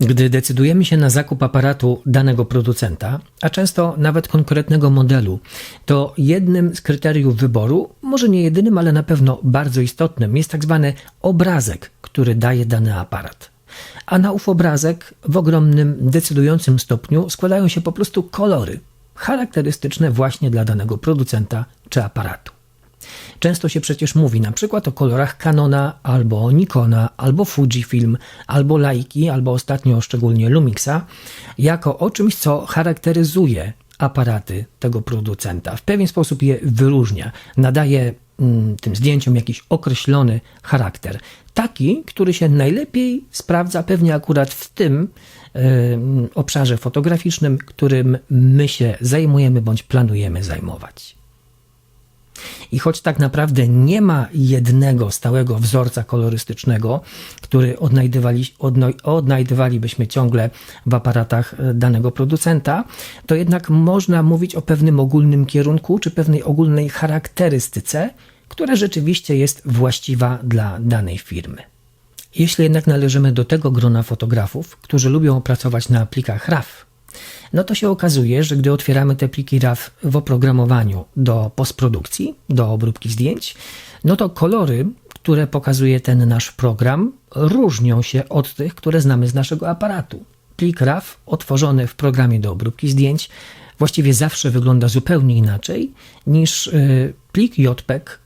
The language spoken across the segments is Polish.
Gdy decydujemy się na zakup aparatu danego producenta, a często nawet konkretnego modelu, to jednym z kryteriów wyboru, może nie jedynym, ale na pewno bardzo istotnym, jest tak zwany obrazek, który daje dany aparat. A na ów obrazek w ogromnym, decydującym stopniu składają się po prostu kolory, charakterystyczne właśnie dla danego producenta czy aparatu. Często się przecież mówi na przykład o kolorach Canona, albo Nikona, albo Fujifilm, albo Laiki, albo ostatnio szczególnie Lumixa, jako o czymś, co charakteryzuje aparaty tego producenta. W pewien sposób je wyróżnia, nadaje mm, tym zdjęciom jakiś określony charakter. Taki, który się najlepiej sprawdza pewnie akurat w tym y, obszarze fotograficznym, którym my się zajmujemy bądź planujemy zajmować. I choć tak naprawdę nie ma jednego stałego wzorca kolorystycznego, który odnajdywali, odno, odnajdywalibyśmy ciągle w aparatach e, danego producenta, to jednak można mówić o pewnym ogólnym kierunku czy pewnej ogólnej charakterystyce, która rzeczywiście jest właściwa dla danej firmy. Jeśli jednak należymy do tego grona fotografów, którzy lubią pracować na plikach RAW, no to się okazuje, że gdy otwieramy te pliki RAW w oprogramowaniu do postprodukcji, do obróbki zdjęć, no to kolory, które pokazuje ten nasz program, różnią się od tych, które znamy z naszego aparatu. Plik RAW otworzony w programie do obróbki zdjęć właściwie zawsze wygląda zupełnie inaczej niż y, plik JPEG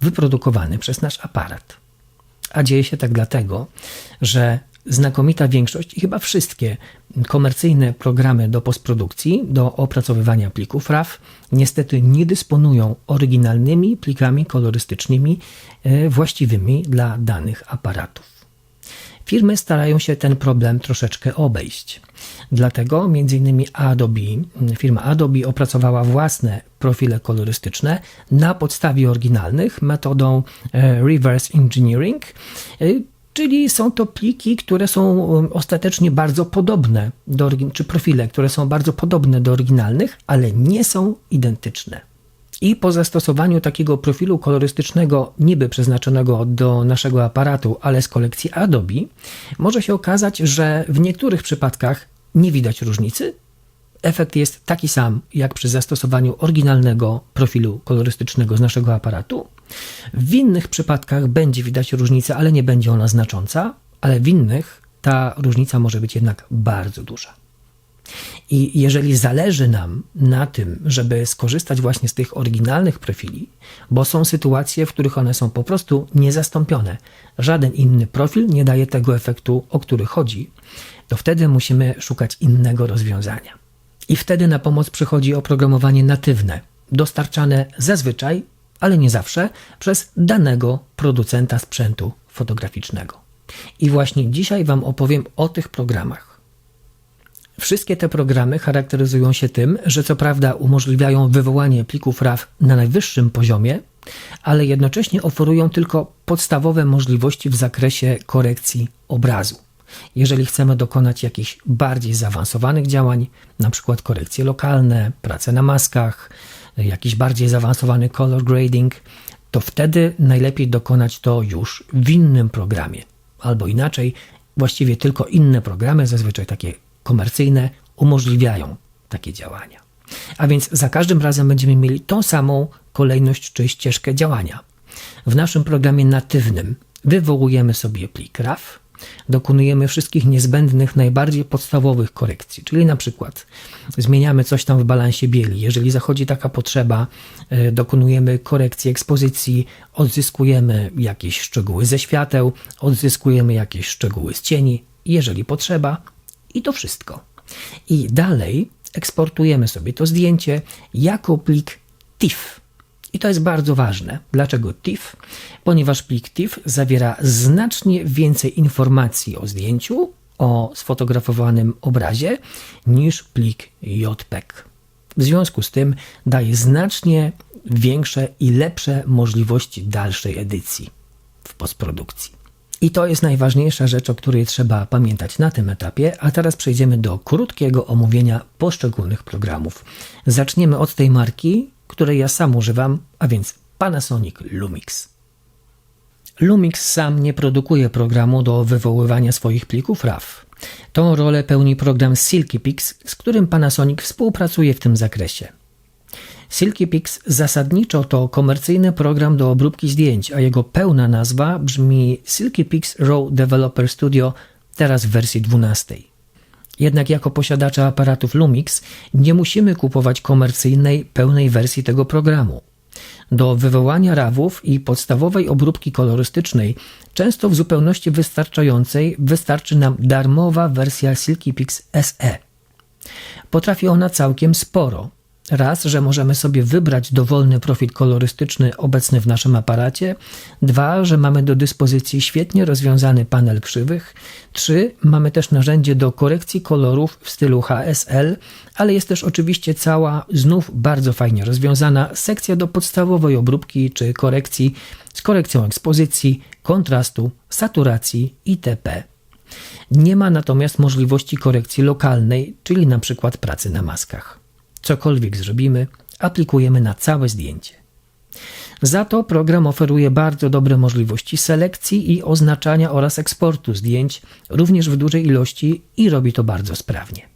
wyprodukowany przez nasz aparat. A dzieje się tak dlatego, że znakomita większość i chyba wszystkie komercyjne programy do postprodukcji, do opracowywania plików RAW niestety nie dysponują oryginalnymi plikami kolorystycznymi e, właściwymi dla danych aparatów. Firmy starają się ten problem troszeczkę obejść. Dlatego m.in. Adobe, firma Adobe opracowała własne profile kolorystyczne na podstawie oryginalnych metodą e, reverse engineering, e, Czyli są to pliki, które są um, ostatecznie bardzo podobne do czy profile, które są bardzo podobne do oryginalnych, ale nie są identyczne. I po zastosowaniu takiego profilu kolorystycznego, niby przeznaczonego do naszego aparatu, ale z kolekcji Adobe, może się okazać, że w niektórych przypadkach nie widać różnicy, efekt jest taki sam jak przy zastosowaniu oryginalnego profilu kolorystycznego z naszego aparatu. W innych przypadkach będzie widać różnicę, ale nie będzie ona znacząca, ale w innych ta różnica może być jednak bardzo duża. I jeżeli zależy nam na tym, żeby skorzystać właśnie z tych oryginalnych profili, bo są sytuacje, w których one są po prostu niezastąpione, żaden inny profil nie daje tego efektu, o który chodzi, to wtedy musimy szukać innego rozwiązania. I wtedy na pomoc przychodzi oprogramowanie natywne, dostarczane zazwyczaj, ale nie zawsze, przez danego producenta sprzętu fotograficznego. I właśnie dzisiaj Wam opowiem o tych programach. Wszystkie te programy charakteryzują się tym, że co prawda umożliwiają wywołanie plików RAW na najwyższym poziomie, ale jednocześnie oferują tylko podstawowe możliwości w zakresie korekcji obrazu. Jeżeli chcemy dokonać jakichś bardziej zaawansowanych działań, na przykład korekcje lokalne, pracę na maskach, jakiś bardziej zaawansowany color grading, to wtedy najlepiej dokonać to już w innym programie. Albo inaczej, właściwie tylko inne programy, zazwyczaj takie komercyjne, umożliwiają takie działania. A więc za każdym razem będziemy mieli tą samą kolejność czy ścieżkę działania. W naszym programie natywnym wywołujemy sobie plik RAW, dokonujemy wszystkich niezbędnych, najbardziej podstawowych korekcji, czyli na przykład zmieniamy coś tam w balansie bieli. Jeżeli zachodzi taka potrzeba, e, dokonujemy korekcji ekspozycji, odzyskujemy jakieś szczegóły ze świateł, odzyskujemy jakieś szczegóły z cieni, jeżeli potrzeba, i to wszystko. I dalej eksportujemy sobie to zdjęcie jako plik TIFF i to jest bardzo ważne. Dlaczego TIFF? Ponieważ plik TIFF zawiera znacznie więcej informacji o zdjęciu, o sfotografowanym obrazie niż plik JPEG. W związku z tym daje znacznie większe i lepsze możliwości dalszej edycji w postprodukcji. I to jest najważniejsza rzecz, o której trzeba pamiętać na tym etapie, a teraz przejdziemy do krótkiego omówienia poszczególnych programów. Zaczniemy od tej marki, której ja sam używam, a więc Panasonic Lumix. Lumix sam nie produkuje programu do wywoływania swoich plików RAW. Tą rolę pełni program Silky Pix, z którym Panasonic współpracuje w tym zakresie. Silky Pix zasadniczo to komercyjny program do obróbki zdjęć, a jego pełna nazwa brzmi Silky Pix RAW Developer Studio, teraz w wersji 12. Jednak jako posiadacze aparatów Lumix nie musimy kupować komercyjnej, pełnej wersji tego programu. Do wywołania rawów i podstawowej obróbki kolorystycznej, często w zupełności wystarczającej, wystarczy nam darmowa wersja Silky Pix SE. Potrafi ona całkiem sporo. Raz, że możemy sobie wybrać dowolny profil kolorystyczny obecny w naszym aparacie. Dwa, że mamy do dyspozycji świetnie rozwiązany panel krzywych. Trzy, mamy też narzędzie do korekcji kolorów w stylu HSL, ale jest też oczywiście cała, znów bardzo fajnie rozwiązana sekcja do podstawowej obróbki czy korekcji z korekcją ekspozycji, kontrastu, saturacji itp. Nie ma natomiast możliwości korekcji lokalnej, czyli na przykład pracy na maskach. Cokolwiek zrobimy, aplikujemy na całe zdjęcie. Za to program oferuje bardzo dobre możliwości selekcji i oznaczania oraz eksportu zdjęć, również w dużej ilości i robi to bardzo sprawnie.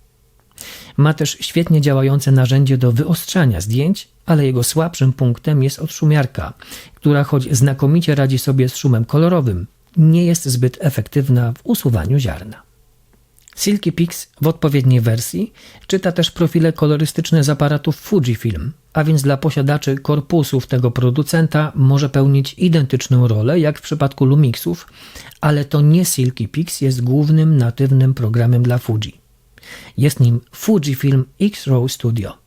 Ma też świetnie działające narzędzie do wyostrzania zdjęć, ale jego słabszym punktem jest odszumiarka, która choć znakomicie radzi sobie z szumem kolorowym, nie jest zbyt efektywna w usuwaniu ziarna. Silky Pix w odpowiedniej wersji czyta też profile kolorystyczne z aparatów Fujifilm, a więc dla posiadaczy korpusów tego producenta może pełnić identyczną rolę jak w przypadku Lumixów, ale to nie Silky Pix jest głównym natywnym programem dla Fuji. Jest nim Fujifilm X-Raw Studio.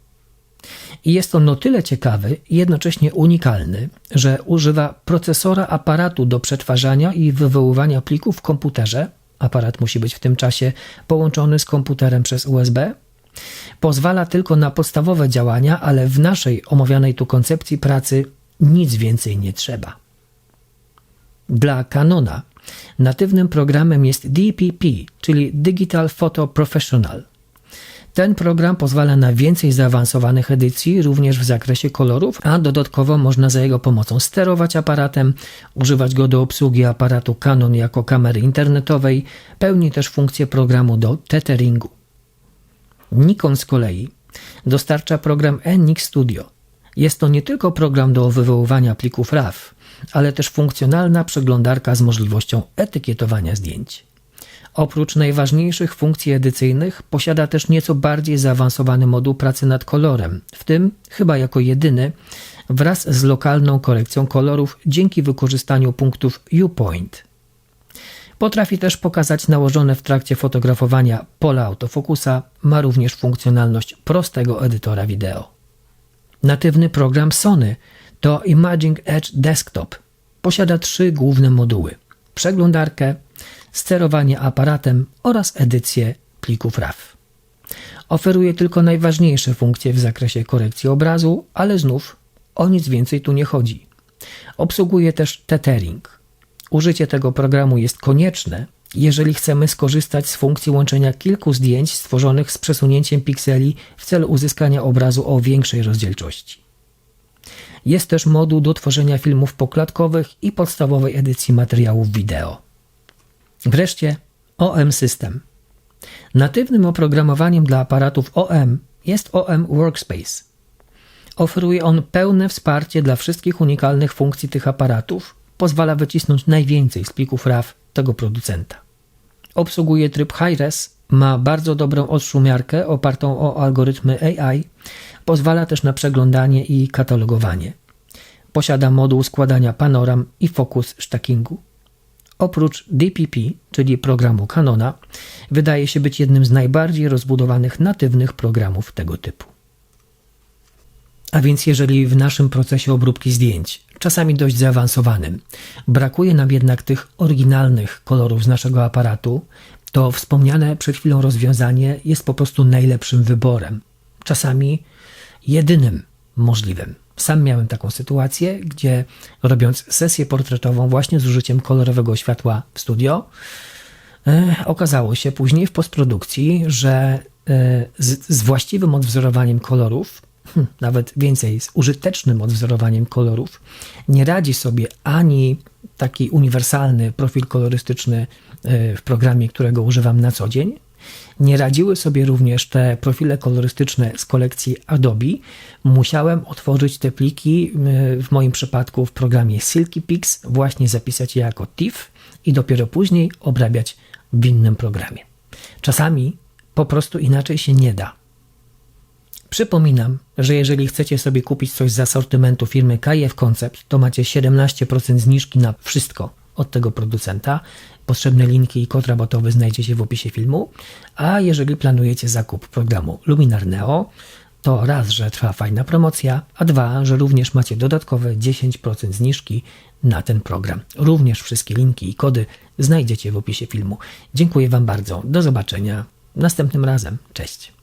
I jest on no tyle ciekawy i jednocześnie unikalny, że używa procesora aparatu do przetwarzania i wywoływania plików w komputerze aparat musi być w tym czasie połączony z komputerem przez USB. Pozwala tylko na podstawowe działania, ale w naszej omawianej tu koncepcji pracy nic więcej nie trzeba. Dla Canona natywnym programem jest DPP, czyli Digital Photo Professional – ten program pozwala na więcej zaawansowanych edycji, również w zakresie kolorów, a dodatkowo można za jego pomocą sterować aparatem, używać go do obsługi aparatu Canon jako kamery internetowej, pełni też funkcję programu do tetheringu. Nikon z kolei dostarcza program NX Studio. Jest to nie tylko program do wywoływania plików RAW, ale też funkcjonalna przeglądarka z możliwością etykietowania zdjęć. Oprócz najważniejszych funkcji edycyjnych posiada też nieco bardziej zaawansowany moduł pracy nad kolorem, w tym chyba jako jedyny wraz z lokalną korekcją kolorów dzięki wykorzystaniu punktów U-Point. Potrafi też pokazać nałożone w trakcie fotografowania pola autofokusa, ma również funkcjonalność prostego edytora wideo. Natywny program Sony to Imaging Edge Desktop. Posiada trzy główne moduły: przeglądarkę, sterowanie aparatem oraz edycję plików RAW. Oferuje tylko najważniejsze funkcje w zakresie korekcji obrazu, ale znów o nic więcej tu nie chodzi. Obsługuje też tethering. Użycie tego programu jest konieczne, jeżeli chcemy skorzystać z funkcji łączenia kilku zdjęć stworzonych z przesunięciem pikseli w celu uzyskania obrazu o większej rozdzielczości. Jest też moduł do tworzenia filmów poklatkowych i podstawowej edycji materiałów wideo. Wreszcie OM System. Natywnym oprogramowaniem dla aparatów OM jest OM Workspace. Oferuje on pełne wsparcie dla wszystkich unikalnych funkcji tych aparatów, pozwala wycisnąć najwięcej z plików RAW tego producenta. Obsługuje tryb high-res, ma bardzo dobrą odszumiarkę opartą o algorytmy AI, pozwala też na przeglądanie i katalogowanie. Posiada moduł składania panoram i fokus stackingu. Oprócz DPP, czyli programu Canona, wydaje się być jednym z najbardziej rozbudowanych natywnych programów tego typu. A więc jeżeli w naszym procesie obróbki zdjęć, czasami dość zaawansowanym, brakuje nam jednak tych oryginalnych kolorów z naszego aparatu, to wspomniane przed chwilą rozwiązanie jest po prostu najlepszym wyborem, czasami jedynym możliwym. Sam miałem taką sytuację, gdzie robiąc sesję portretową właśnie z użyciem kolorowego światła w studio, e, okazało się później w postprodukcji, że e, z, z właściwym odwzorowaniem kolorów hm, nawet więcej, z użytecznym odwzorowaniem kolorów, nie radzi sobie ani taki uniwersalny profil kolorystyczny y, w programie, którego używam na co dzień. Nie radziły sobie również te profile kolorystyczne z kolekcji Adobe. Musiałem otworzyć te pliki, y, w moim przypadku w programie Silky Pix, właśnie zapisać je jako TIFF i dopiero później obrabiać w innym programie. Czasami po prostu inaczej się nie da. Przypominam, że jeżeli chcecie sobie kupić coś z asortymentu firmy KF Concept, to macie 17% zniżki na wszystko od tego producenta. Potrzebne linki i kod rabatowy znajdziecie w opisie filmu. A jeżeli planujecie zakup programu Luminar Neo, to raz, że trwa fajna promocja, a dwa, że również macie dodatkowe 10% zniżki na ten program. Również wszystkie linki i kody znajdziecie w opisie filmu. Dziękuję Wam bardzo. Do zobaczenia następnym razem. Cześć.